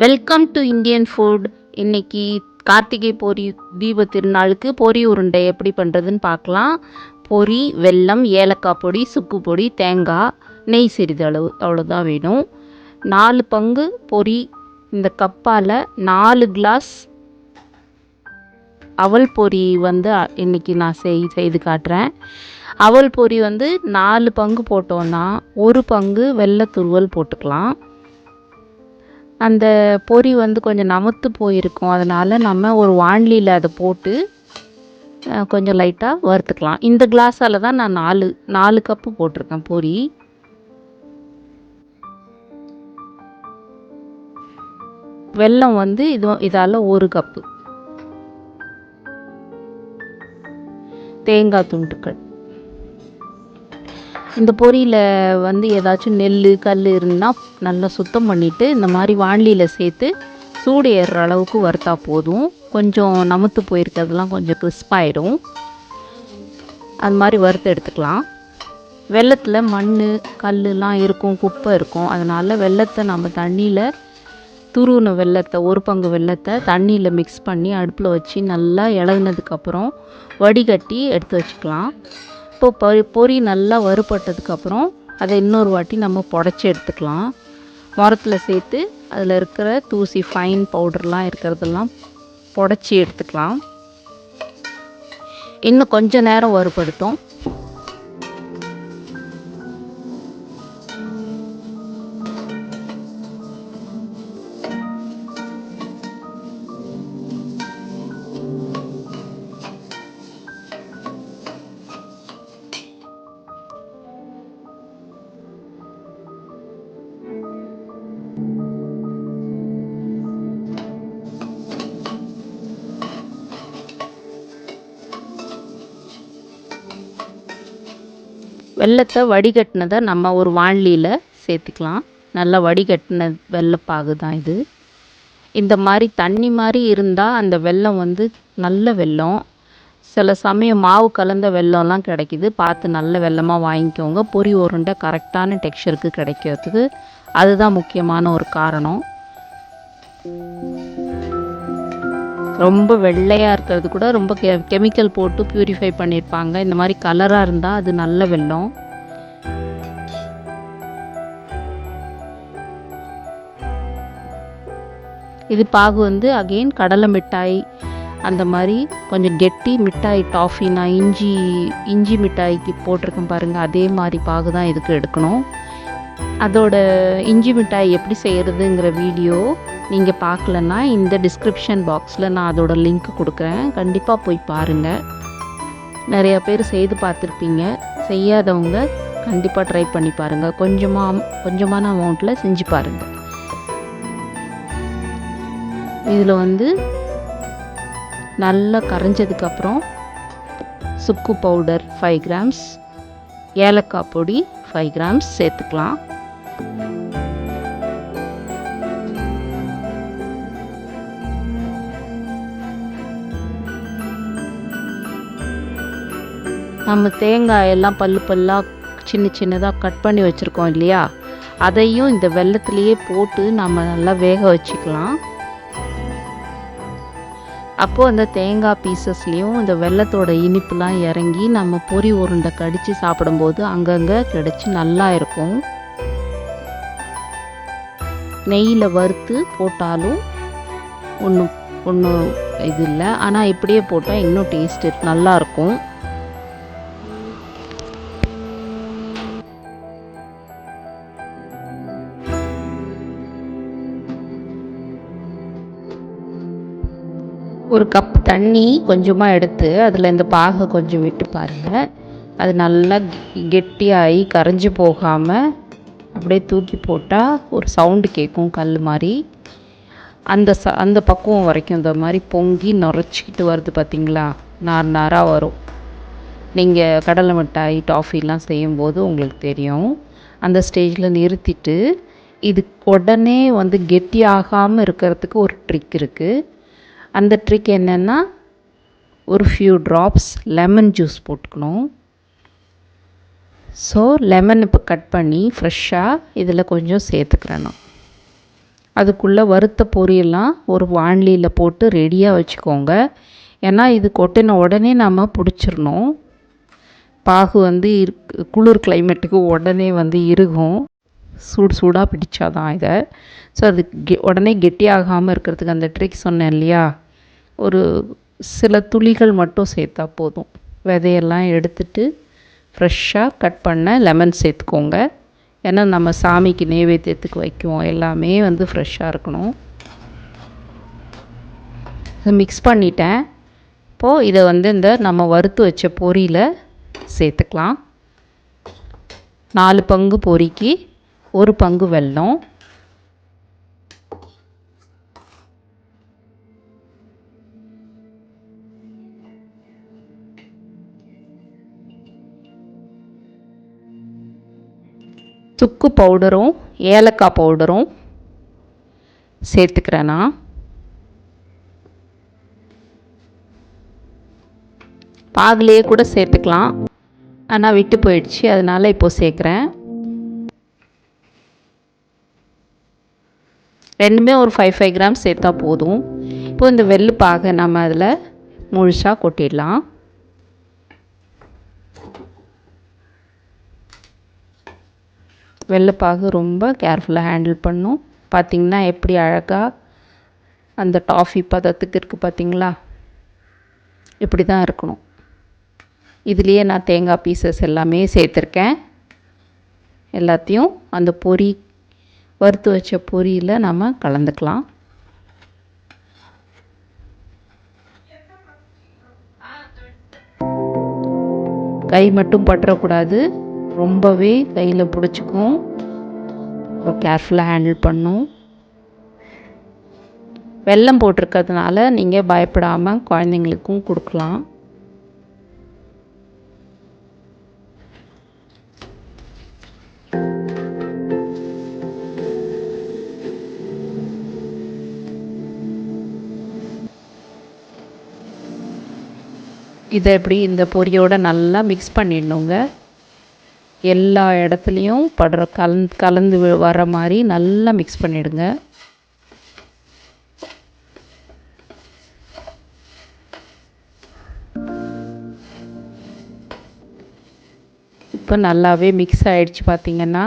Welcome to Indian food இன்னைக்கு கார்த்திகை பொரி தீப திருநாளுக்கு பொரி உருண்டை எப்படி பண்ணுறதுன்னு பார்க்கலாம். பொரி வெல்லம் ஏலக்காய் பொடி சுக்கு பொடி தேங்காய் நெய் சிறிதளவு அவ்வளோதான் வேணும். நாலு பங்கு பொரி. இந்த கப்பால் நாலு கிளாஸ் அவல் பொரி வந்து இன்றைக்கி இன்னைக்கு நான் செய் செய்து காட்டுறேன். அவல் பொரி வந்து நாலு பங்கு போட்டோன்னா ஒரு பங்கு வெள்ளை துருவல் போட்டுக்கலாம். அந்த பொரி வந்து கொஞ்சம் நமுத்து போயிருக்கும். அதனால் நம்ம ஒரு வாண்லியில் அதை போட்டு கொஞ்சம் லைட்டாக வறுத்துக்கலாம். இந்த கிளாஸால் தான் நான் நாலு நாலு கப்பு போட்டிருக்கேன் பொரி வெல்லம் வந்து இது இதால் ஒரு கப்பு தேங்காய் துண்டுக்கள் இந்த பொரியில் வந்து ஏதாச்சும் நெல் கல் இருந்தால் நல்லா சுத்தம் பண்ணிவிட்டு இந்த மாதிரி வாண்லியில் சேர்த்து சூடு ஏறுற அளவுக்கு வறுத்தா போதும். கொஞ்சம் நமுத்து போயிருக்கிறதுலாம் கொஞ்சம் கிறிஸ்பாயிடும் அது மாதிரி வறுத்து எடுத்துக்கலாம். வெள்ளத்தில் மண் கல்லுலாம் இருக்கும் குப்பை இருக்கும். அதனால் வெள்ளத்தை நம்ம தண்ணியில் துருவின வெள்ளத்தை ஒரு பங்கு வெள்ளத்தை தண்ணியில் மிக்ஸ் பண்ணி அடுப்பில் வச்சு நல்லா இளகுனதுக்கப்புறம் வடிகட்டி எடுத்து வச்சுக்கலாம். இப்போ பொரி பொரி நல்லா வறுபட்டதுக்கப்புறம் அதை இன்னொரு வாட்டி நம்ம புடச்சி எடுத்துக்கலாம். உரத்தில் சேர்த்து அதில் இருக்கிற தூசி ஃபைன் பவுடர்லாம் இருக்கிறதெல்லாம் புடச்சி எடுத்துக்கலாம். இன்னும் கொஞ்சம் நேரம் வறுபடுத்தும். வெள்ளத்தை வடிகட்டினதை நம்ம ஒரு வாண்லியில் சேர்த்துக்கலாம். நல்லா வடிகட்டின வெள்ளப்பாகு தான் இது. இந்த மாதிரி தண்ணி மாதிரி இருந்தால் அந்த வெல்லம் வந்து நல்ல வெல்லம் சில சமயம் மாவு கலந்த வெல்லம்லாம் கிடைக்குது. பார்த்து நல்ல வெல்லமாக வாங்கிக்கோங்க. பொரி உருண்டை கரெக்டான டெக்ஸ்சருக்கு கிடைக்கிறதுக்கு அதுதான் முக்கியமான ஒரு காரணம். ரொம்ப வெள்ளையாக இருக்கிறது கூட ரொம்ப கெ கெமிக்கல் போட்டு ப்யூரிஃபை பண்ணியிருப்பாங்க இந்த மாதிரி கலராக இருந்தால் அது நல்ல வெள்ளம். இது பாகு வந்து அகெயின் கடலை மிட்டாய் அந்த மாதிரி கொஞ்சம் கெட்டி மிட்டாய் டாஃபி நான் இஞ்சி இஞ்சி மிட்டாய்க்கு போட்டிருக்கேன் பாருங்கள் அதே மாதிரி பாகு தான் இதுக்கு எடுக்கணும். அதோட இஞ்சி மிட்டாய் எப்படி செய்கிறதுங்கிற வீடியோ நீங்கள் பார்க்கலன்னா இந்த டிஸ்கிரிப்ஷன் பாக்ஸில் நான் அதோட லிங்க் கொடுக்குறேன். கண்டிப்பாக போய் பாருங்கள் நிறையா பேர் செய்து பார்த்துருப்பீங்க. செய்யாதவங்க கண்டிப்பாக ட்ரை பண்ணி பாருங்கள் கொஞ்சமாக கொஞ்சமான அமௌண்ட்டில் செஞ்சு பாருங்கள் இதில் வந்து நல்லா கரைஞ்சதுக்கப்புறம் சுக்கு பவுடர் ஃபைவ் கிராம்ஸ் ஏலக்காய் பொடி ஃபைவ் கிராம்ஸ் சேர்த்துக்கலாம். நம்ம தேங்காய் எல்லாம் பல்லு பல்லாக சின்ன சின்னதாக கட் பண்ணி வச்சுருக்கோம் இல்லையா? அதையும் இந்த வெள்ளத்துலேயே போட்டு நம்ம நல்லா வேக வச்சுக்கலாம். அப்போது அந்த தேங்காய் பீசஸ்லேயும் இந்த வெள்ளத்தோட இனிப்புலாம் இறங்கி நம்ம பொரி உருண்டை கடித்து சாப்பிடும்போது அங்கங்கே கிடச்சி நல்லா இருக்கும். நெய்யில் வறுத்து போட்டாலும் ஒன்றும் ஒன்றும் இது இல்லை. ஆனால் இப்படியே போட்டால் இன்னும் டேஸ்ட் நல்லா ஒரு கப் தண்ணி கொஞ்சமாக எடுத்து அதில் இந்த பாகை கொஞ்சம் விட்டு பாருங்கள் அது நல்லா கெட்டியாகி கரைஞ்சி போகாமல் அப்படியே தூக்கி போட்டால் ஒரு சவுண்டு கேட்கும் கல் மாதிரி அந்த ச அந்த பக்குவம் வரைக்கும் இந்த மாதிரி பொங்கி நுரைச்சிக்கிட்டு வருது பார்த்திங்களா நார் நாராக வரும். நீங்கள் கடலை மிட்டாய் டாஃபிலாம் செய்யும்போது உங்களுக்கு தெரியும். அந்த ஸ்டேஜில் நிறுத்திட்டு இது உடனே வந்து கெட்டியாகாமல் இருக்கிறதுக்கு ஒரு ட்ரிக் இருக்குது அந்த ட்ரிக் என்னென்னா ஒரு ஃபியூ ட்ராப்ஸ் லெமன் ஜூஸ் போட்டுக்கணும். ஸோ லெமன் இப்போ கட் பண்ணி ஃப்ரெஷ்ஷாக இதில் கொஞ்சம் சேர்த்துக்கிறேன் நான் அதுக்குள்ளே வறுத்த பொரியெல்லாம் ஒரு வாண்லியில் போட்டு ரெடியாக வச்சுக்கோங்க. ஏன்னா இது கொட்டின உடனே நம்ம பிடிச்சிடணும். பாகு வந்து குளிர் கிளைமேட்டுக்கு உடனே வந்து இருகும் சூடு சூடாக பிடிச்சாதான் இதை. ஸோ அது கெ உடனே கெட்டியாகாமல் இருக்கிறதுக்கு அந்த ட்ரிக் சொன்னேன் இல்லையா? ஒரு சில துளிகள் மட்டும் சேர்த்தா போதும். விதையெல்லாம் எடுத்துட்டு ஃப்ரெஷ்ஷாக கட் பண்ண லெமன் சேர்த்துக்கோங்க. ஏன்னா நம்ம சாமிக்கு நெய்வேத்தியத்துக்கு வைக்குவோம் எல்லாமே வந்து ஃப்ரெஷ்ஷாக இருக்கணும். மிக்ஸ் பண்ணிட்டேன். இப்போது இதை வந்து இந்த நம்ம வறுத்து வச்ச பொரியில் சேர்த்துக்கலாம். நாலு பங்கு பொரிக்கு ஒரு பங்கு வெல்லம். சுக்கு பவுடரும் ஏலக்காய் பவுடரும் சேர்த்துக்கிறேன்? நான் பாகுலேயே கூட சேர்த்துக்கலாம். ஆனால் விட்டு போயிடுச்சு. அதனால் இப்போது சேர்க்குறேன். ரெண்டுமே ஒரு ஃபைவ் ஃபைவ் கிராம் சேர்த்தா போதும். இப்போது இந்த வெள்ளு பாகை நம்ம அதில் முழுசாக கொட்டிடலாம். வெள்ளைப்பாகு ரொம்ப கேர்ஃபுல்லாக ஹேண்டில் பண்ணும். பார்த்திங்கன்னா எப்படி அழகாக அந்த டாஃபி பதத்துக்கு இருக்குது பார்த்திங்களா இப்படி தான் இருக்கணும். இதுலேயே நான் தேங்காய் பீசஸ் எல்லாமே சேர்த்துருக்கேன். எல்லாத்தையும் அந்த பொரி வறுத்து வச்ச பொரியில் நம்ம கலந்துக்கலாம். கை மட்டும் பற்றக்கூடாது. ரொம்பவே கையில் பிடிச்சிக்கும். கேர்ஃபுல்லாக ஹேண்டில் பண்ணும். வெல்லம் போட்டிருக்கிறதுனால நீங்கள் பயப்படாமல் குழந்தைங்களுக்கும் கொடுக்கலாம். இதை எப்படி இந்த பொரியோடு நல்லா மிக்ஸ் பண்ணிடணுங்க. எல்லா இடத்துலையும் படுற கலந் கலந்து வர மாதிரி நல்லா மிக்ஸ் பண்ணிவிடுங்க இப்போ நல்லாவே மிக்ஸ் ஆகிடுச்சு பார்த்திங்கன்னா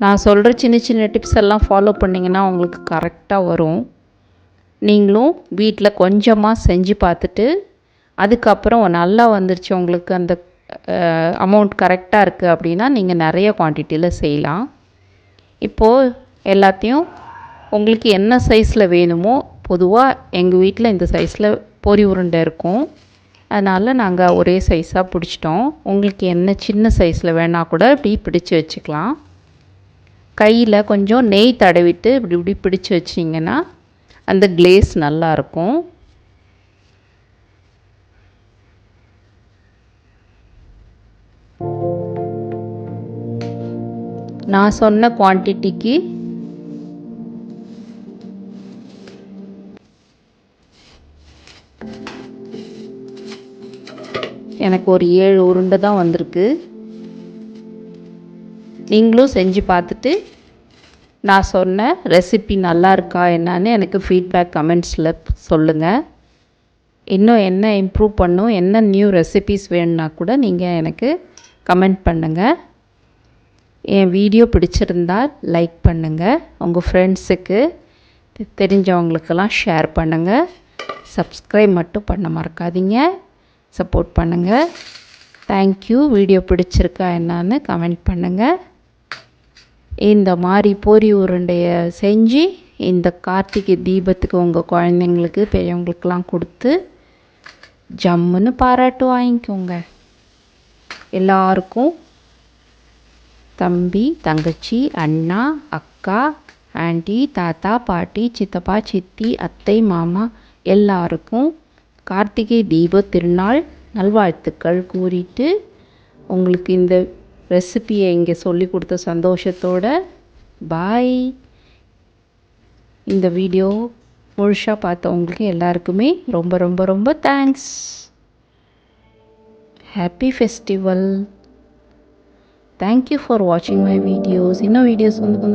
நான் சொல்கிற சின்ன சின்ன டிப்ஸ் எல்லாம் ஃபாலோ பண்ணிங்கன்னா உங்களுக்கு கரெக்டாக வரும். நீங்களும் வீட்டில் கொஞ்சமாக செஞ்சு பார்த்துட்டு அதுக்கப்புறம் நல்லா வந்துருச்சு உங்களுக்கு அந்த அமௌண்ட் கரெக்டாக இருக்குது அப்படின்னா நீங்கள் நிறைய குவான்டிட்டியில் செய்யலாம். இப்போது எல்லாத்தையும் உங்களுக்கு என்ன சைஸில் வேணுமோ பொதுவாக எங்கள் வீட்டில் இந்த சைஸில் பொரி உருண்டை இருக்கும். அதனால் நாங்கள் ஒரே சைஸாக பிடிச்சிட்டோம். உங்களுக்கு என்ன சின்ன சைஸில் வேணால் கூட இப்படி பிடிச்சி வச்சுக்கலாம். கையில் கொஞ்சம் நெய் தடவிட்டு இப்படி இப்படி பிடிச்சி வச்சிங்கன்னா அந்த கிளேஸ் நல்லாயிருக்கும் நான் சொன்ன குவான்டிட்டிக்கு எனக்கு ஒரு ஏழு உருண்டை தான் வந்திருக்கு. நீங்களும் செஞ்சு பார்த்துட்டு நான் சொன்ன ரெசிபி நல்லா இருக்கா என்னான்னு எனக்கு ஃபீட்பேக் கமெண்ட்ஸில் சொல்லுங்கள் இன்னும் என்ன இம்ப்ரூவ் பண்ணும் என்ன நியூ ரெசிபீஸ் வேணும்னா கூட நீங்கள் எனக்கு கமெண்ட் பண்ணுங்கள் என் வீடியோ பிடிச்சிருந்தால் லைக் பண்ணுங்கள் உங்கள் ஃப்ரெண்ட்ஸுக்கு தெரிஞ்சவங்களுக்கெல்லாம் ஷேர் பண்ணுங்கள் சப்ஸ்கிரைப் மட்டும் பண்ண மறக்காதீங்க. சப்போர்ட் பண்ணுங்கள் தேங்க்யூ வீடியோ பிடிச்சிருக்கா என்னான்னு கமெண்ட் பண்ணுங்கள் இந்த மாதிரி பொரி உருண்டையை செஞ்சு இந்த கார்த்திகை தீபத்துக்கு உங்கள் குழந்தைங்களுக்கு பெரியவங்களுக்கெல்லாம் கொடுத்து ஜம்முன்னு பாராட்டு வாங்கிக்கோங்க. எல்லாருக்கும் தம்பி தங்கச்சி அண்ணா அக்கா ஆண்டி தாத்தா பாட்டி சித்தப்பா சித்தி அத்தை மாமா எல்லாருக்கும் கார்த்திகை தீப திருநாள் நல்வாழ்த்துக்கள் கூறிட்டு உங்களுக்கு இந்த ரெசிபியை இங்கே சொல்லி கொடுத்த சந்தோஷத்தோட பாய் இந்த வீடியோ முழுசாக பார்த்தவங்களுக்கு எல்லாருக்குமே ரொம்ப ரொம்ப ரொம்ப thanks happy festival thank you for watching my videos In videos videos.